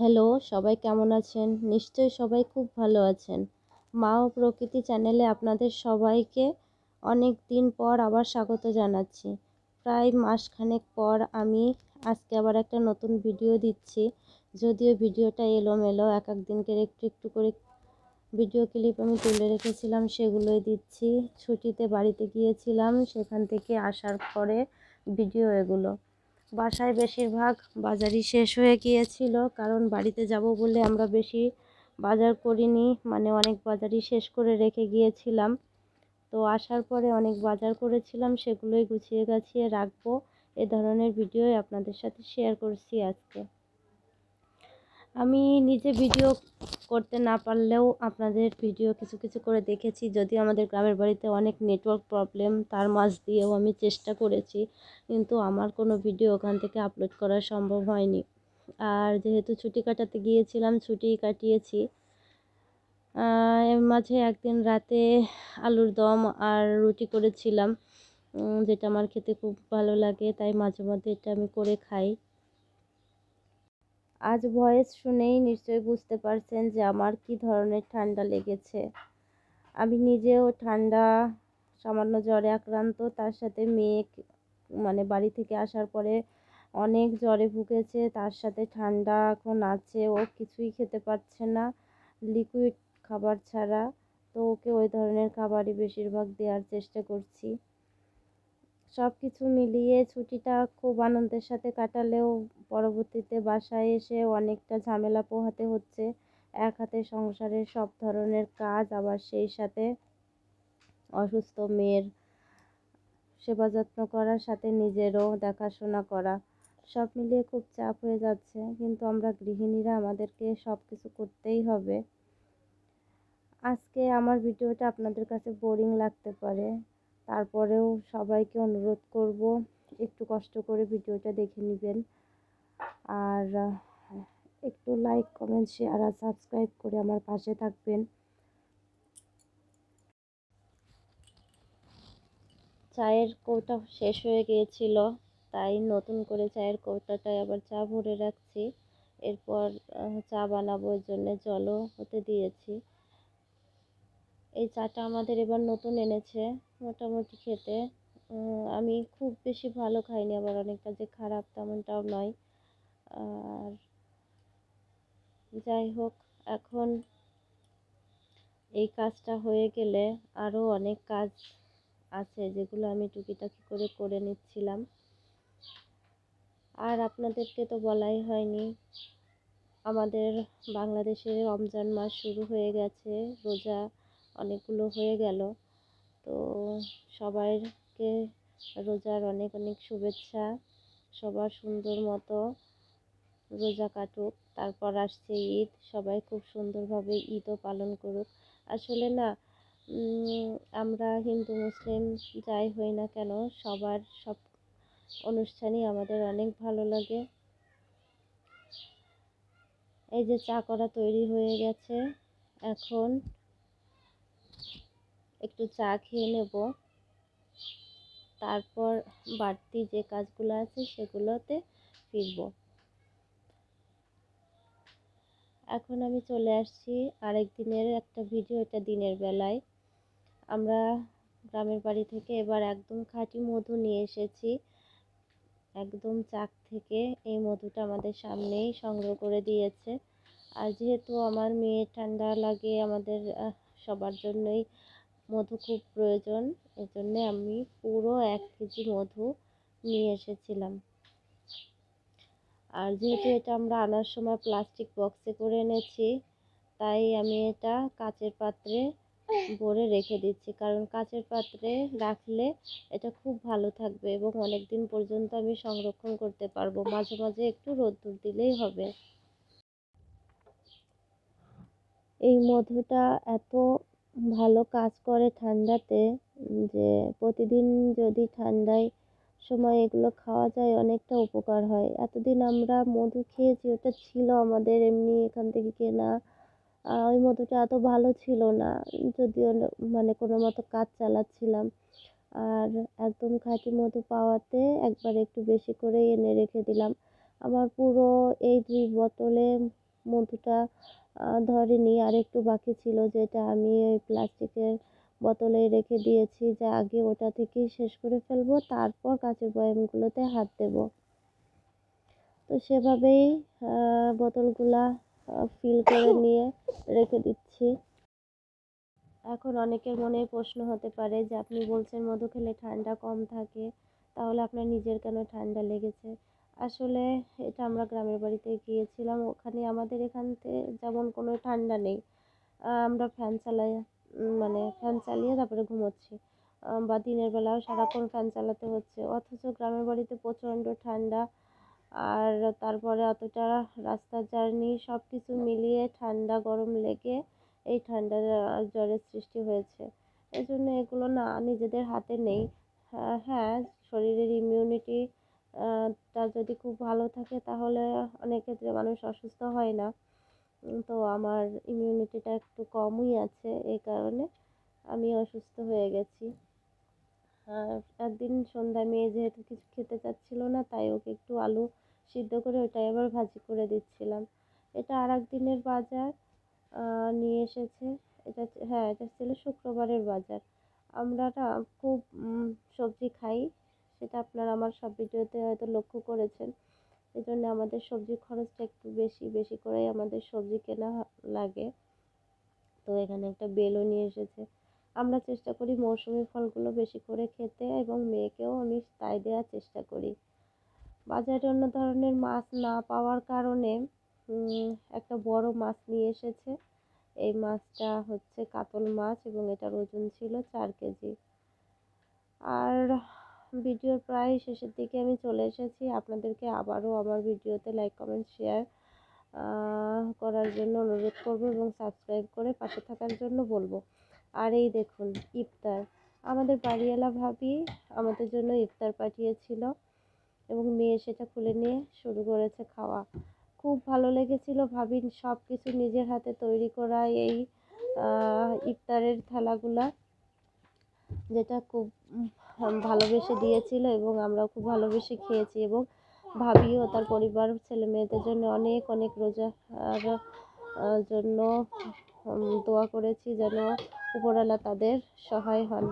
Hello, সবাই কেমন আছেন? নিশ্চয়ই সবাই খুব ভালো আছেন। মা ও প্রকৃতি চ্যানেলে আপনাদের সবাইকে অনেক দিন পর আবার স্বাগত জানাচ্ছি। প্রায় মাসখানেক পর আমি আজকে আবার একটা নতুন ভিডিও দিচ্ছি। যদিও ভিডিওটা এলোমেলো, এক এক দিনকে একটু একটু করে ভিডিও ক্লিপ আমি তুলে রেখেছিলাম, সেগুলোই দিচ্ছি। ছুটিতে বাড়িতে গিয়েছিলাম, সেখান থেকে আসার পরে ভিডিও এগুলো। বাসায় বেশিরভাগ বাজারই শেষ হয়ে গিয়েছিল, কারণ বাড়িতে যাব বলে আমরা বেশি বাজার করিনি মানে অনেক বাজারই শেষ করে রেখে গিয়েছিলাম। তো আসার পরে অনেক বাজার করেছিলাম, সেগুলোই গুছিয়ে গাছিয়ে রাখব। এ ধরনের ভিডিও আপনাদের সাথে শেয়ার করছি আজকে। আমি নিজে ভিডিও করতে না পারলেও আপনাদের ভিডিও কিছু কিছু করে দেখেছি। যদিও আমাদের গ্রামের বাড়িতে অনেক নেটওয়ার্ক প্রবলেম তার মাঝ দিয়েও আমি চেষ্টা করেছি, কিন্তু আমার কোনো ভিডিও ওখান থেকে আপলোড করা সম্ভব হয়নি। আর যেহেতু ছুটি কাটাতে গিয়েছিলাম, ছুটি কাটিয়েছি। এর মাঝে একদিন রাতে আলুর দম আর রুটি করেছিলাম যেটা আমার খেতে খুব ভালো লাগে, তাই মাঝে মধ্যে এটা আমি করে খাই। আজ ভয়েস শুনেই নিশ্চয়ই বুঝতে পারছেন যে আমার কি ধরনের ঠান্ডা লেগেছে। আমি নিজেও ঠান্ডা, সামান্য জ্বরে আক্রান্ত, তার সাথে মেয়ে মানে বাড়ি থেকে আসার পরে অনেক জ্বরে ভুগেছে, তার সাথে ঠান্ডা এখন আছে, ও কিছুই খেতে পারছে না লিকুইড খাবার ছাড়া। তো ওকে ওই ধরনের খাবারই বেশিরভাগ দেওয়ার চেষ্টা করছি। সব কিছু মিলিয়ে ছুটিটা খুব আনন্দের সাথে কাটালেও পরবর্তীতে বাসায় এসে অনেকটা ঝামেলা পোহাতে হচ্ছে। এক হাতে সংসারের সব ধরনের কাজ, আবার সেই সাথে অসুস্থ মেয়ের সেবা যত্ন করার সাথে নিজেরও দেখাশোনা করা। সব মিলিয়ে খুব চাপ হয়ে যাচ্ছে, কিন্তু আমরা গৃহিণীরা আমাদেরকে সব কিছু করতেই হবে। আজকে আমার ভিডিওটা আপনাদের কাছে বোরিং লাগতে পারে। তারপরেও সবাইকে অনুরোধ করব, একটু কষ্ট করে ভিডিওটা দেখে নেবেন। আর একটু লাইক কমেন্ট শেয়ার আর সাবস্ক্রাইব করে আমার পাশে থাকবেন। চায়ের কৌটা শেষ হয়ে গিয়েছিল, তাই নতুন করে চায়ের কৌটাটায় আবার চা ভরে রাখছি। এরপর চা বানাবো জন্য জলও হতে দিয়েছি। এই চাটা আমাদের এবার নতুন এনেছে। মোটামুটি খেতে। আমি খুব বেশি ভালো খাইনি, আবার অনেকটা যে খারাপ তেমনটাও নয়। আর যাই হোক, এখন এই কাজটা হয়ে গেলে আরও অনেক কাজ আছে, যেগুলো আমি টুকিটাকি করে করে নিচ্ছিলাম। আর আপনাদেরকে তো বলাই হয়নি, আমাদের বাংলাদেশে রমজান মাস শুরু হয়ে গেছে, রোজা অনেকগুলো হয়ে গেল। তো সবাইকে রোজার অনেক অনেক শুভেচ্ছা। সবার সুন্দর মতো রোজা কাটুক, তারপর আসছে ঈদ। সবাই খুব সুন্দরভাবে ঈদও পালন করুক। আসলে না আমরা হিন্দু, মুসলিম যাই হই না কেন, সবার সব অনুষ্ঠানই আমাদের অনেক ভালো লাগে। এই যে চা করা তৈরি হয়ে গেছে, এখন একটু চা খেয়ে নেব। তারপর বাড়তি যে কাজগুলো আছে সেগুলোতে ফিরব। এখন আমি চলে আসছি আরেক দিনের একটা ভিডিও এটা দিনের বেলায়। আমরা গ্রামের বাড়ি থেকে এবার একদম খাঁটি মধু নিয়ে এসেছি। একদম চাক থেকে এই মধুটা আমাদের সামনেই সংগ্রহ করে দিয়েছে। আর যেহেতু আমার মেয়ে ঠান্ডা লাগে আমাদের সবার জন্যই মধু খুব প্রয়োজন। এজন্য আমি পুরো এক কেজি মধু নিয়ে এসেছিলাম। আর যেহেতু এটা আমরা আনার সময় প্লাস্টিক বক্সে করে এনেছি, তাই আমি এটা কাচের পাত্রে ভরে রেখে দিচ্ছি। কারণ কাচের পাত্রে রাখলে এটা খুব ভালো থাকবে এবং অনেক দিন পর্যন্ত আমি সংরক্ষণ করতে পারব। মাঝে মাঝে একটু রোদ্দুর দিলেই হবে। এই মধুটা এত ভালো কাজ করে ঠান্ডাতে, যে প্রতিদিন যদি ঠান্ডায় সময় এগুলো খাওয়া যায় অনেকটা উপকার হয়। এতদিন আমরা মধু খেয়েছি, ওটা ছিল আমাদের এমনি এখান থেকে কেনা। ওই মধুটা এত ভালো ছিল না, যদিও মানে কোনো মতো কাজ চালাচ্ছিলাম। আর একদম খাঁটি মধু পাওয়াতে একবার একটু বেশি করে এনে রেখে দিলাম। আমার পুরো এই দুই বোতলে মধুটা ধরেনি। আর একটু বাকি ছিল যেটা আমি ওই প্লাস্টিকের বোতলে রেখে দিয়েছি যে আগে ওটা থেকেই শেষ করে ফেলব, তারপর কাঁচের বয়ামগুলোতে হাত দেব। তো সেভাবেই বোতলগুলা ফিল করে নিয়ে রেখে দিচ্ছি। এখন অনেকের মনে প্রশ্ন হতে পারে যে, আপনি বলছেন মধু খেলে ঠান্ডা কম থাকে, তাহলে আপনার নিজের কেন ঠান্ডা লেগেছে? আসলে এটা আমরা গ্রামের বাড়িতে গিয়েছিলাম। ওখানে আমাদের এখানতে যেমন কোনো ঠান্ডা নেই আমরা ফ্যান চালাই মানে ফ্যান চালিয়ে তারপরে ঘুমোচ্ছি। বা দিনের বেলাও সারাক্ষণ ফ্যান চালাতে হচ্ছে। অথচ গ্রামের বাড়িতে প্রচণ্ড ঠান্ডা, আর তারপরে অতটা রাস্তার জার্নি সব কিছু মিলিয়ে ঠান্ডা গরম লেগে এই ঠান্ডা জ্বরের সৃষ্টি হয়েছে। এই জন্য এগুলো না নিজেদের হাতে নেই। হ্যাঁ শরীরের ইমিউনিটি টা যদি খুব ভালো থাকে তাহলে অনেক ক্ষেত্রে মানুষ অসুস্থ হয় না। তো আমার ইমিউনিটিটা একটু কমই আছে এই কারণে আমি অসুস্থ হয়ে গেছি। একদিন সন্ধ্যায় মেয়ে যেহেতু কিছু খেতে চাচ্ছিল না, তাই ওকে একটু আলু সিদ্ধ করে ওটাই আবার ভাজি করে দিচ্ছিলাম। এটা আর দিনের বাজার নিয়ে এসেছে। এটা হ্যাঁ এটা ছিল শুক্রবারের বাজার। আমরা না খুব সবজি খাই। সেটা আপনারা আমার সব ভিডিওতে হয়তো লক্ষ্য করেছেন। এই জন্য আমাদের সবজির খরচটা একটু বেশি বেশি করেই আমাদের সবজি কেনা লাগে। তো এখানে একটা বেলও নিয়ে এসেছে। আমরা চেষ্টা করি মৌসুমী ফলগুলো বেশি করে খেতে এবং মেয়েকেও আমি তাই দেওয়ার চেষ্টা করি। বাজারে অন্য ধরনের মাছ না পাওয়ার কারণে একটা বড় মাছ নিয়ে এসেছে। এই মাছটা হচ্ছে কাতল মাছ এবং এটার ওজন ছিল চার কেজি। আর ভিডিওর প্রায় শেষের দিকে আমি চলে এসেছি। আপনাদেরকে আবারও আমার ভিডিওতে লাইক কমেন্ট শেয়ার করার জন্য অনুরোধ করব এবং সাবস্ক্রাইব করে পাশে থাকার জন্য বলব। আর এই দেখুন, ইফতার। আমাদের বাড়িওয়ালা ভাবি আমাদের জন্য ইফতার পাঠিয়েছিল এবং মেয়ে সেটা খুলে নিয়ে শুরু করেছে খাওয়া। খুব ভালো লেগেছিল ভাবি সব কিছু নিজের হাতে তৈরি করা এই ইফতারের থালাগুলা। যেটা খুব ভালোবেসে দিয়েছিল এবং আমরাও খুব ভালোবেসে খেয়েছি এবং ভাবিও তার পরিবার ছেলে মেয়েদের জন্য অনেক অনেক রোজা আর জন্য দোয়া করেছি যেন উপরওয়ালা তাদের সহায় হন।